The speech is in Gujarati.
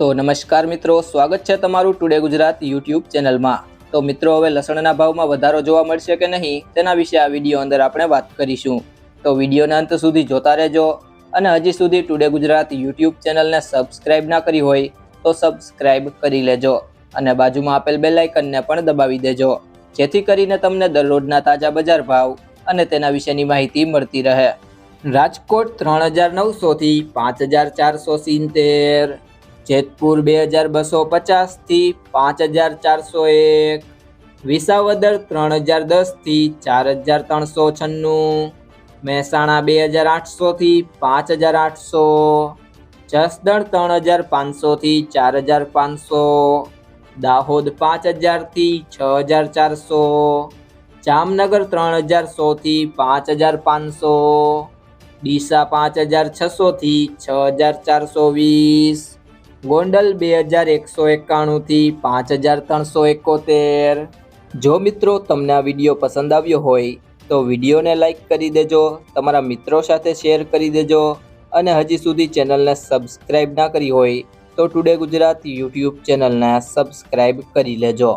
તો નમસ્કાર મિત્રો, સ્વાગત છે તમારું ટુડે ગુજરાત યુટ્યુબ ચેનલમાં. તો મિત્રો, હવે લસણના ભાવમાં વધારો જોવા મળશે કે નહીં, તેના વિશે આ વીડિયો અંદર આપણે વાત કરીશું. તો વિડીયોના અંત સુધી જોતા રહેજો અને હજી સુધી ટુડે ગુજરાત યુટ્યુબ ચેનલને સબસ્ક્રાઇબ ના કરી હોય તો સબસ્ક્રાઇબ કરી લેજો અને બાજુમાં આપેલ બેલ આઇકનને પણ દબાવી દેજો. જેથી કરીને તમને દરરોજના તાજા બજાર ભાવ અને તેના વિશેની માહિતી મળતી રહે. રાજકોટ ત્રણ હજાર નવસોથી પાંચ હજાર ચારસો સિત્તેર જેતપુર બે હજાર બસો પચાસથી પાંચ હજાર ચારસો એક, વિસાવદર ત્રણ હજાર દસથી ચાર હજાર ત્રણસો છન્નું, મહેસાણા બે હજાર આઠસોથી પાંચ હજાર આઠસો, જસદણ ત્રણ હજાર પાંચસોથી ચાર હજાર પાંચસો, દાહોદ પાંચ હજારથી છ હજાર ચારસો, જામનગર ત્રણ હજાર સોથી પાંચ હજાર પાંચસો, ડીસા પાંચ હજાર છસોથી છ હજાર ચારસો વીસ ગોંડલ બે હજાર એકસો એકાણુંથી પાંચ હજાર ત્રણસો એકોતેર. જો મિત્રો તમને આ વીડિયો પસંદ આવ્યો હોય, તો વિડીયોને લાઇક કરી દેજો, તમારા મિત્રો સાથે શેર કરી દેજો, અને હજી સુધી ચેનલને સબસ્ક્રાઈબ ના કરી હોય, તો ટુડે ગુજરાત યુટ્યુબ ચેનલને સબસ્ક્રાઈબ કરી લેજો.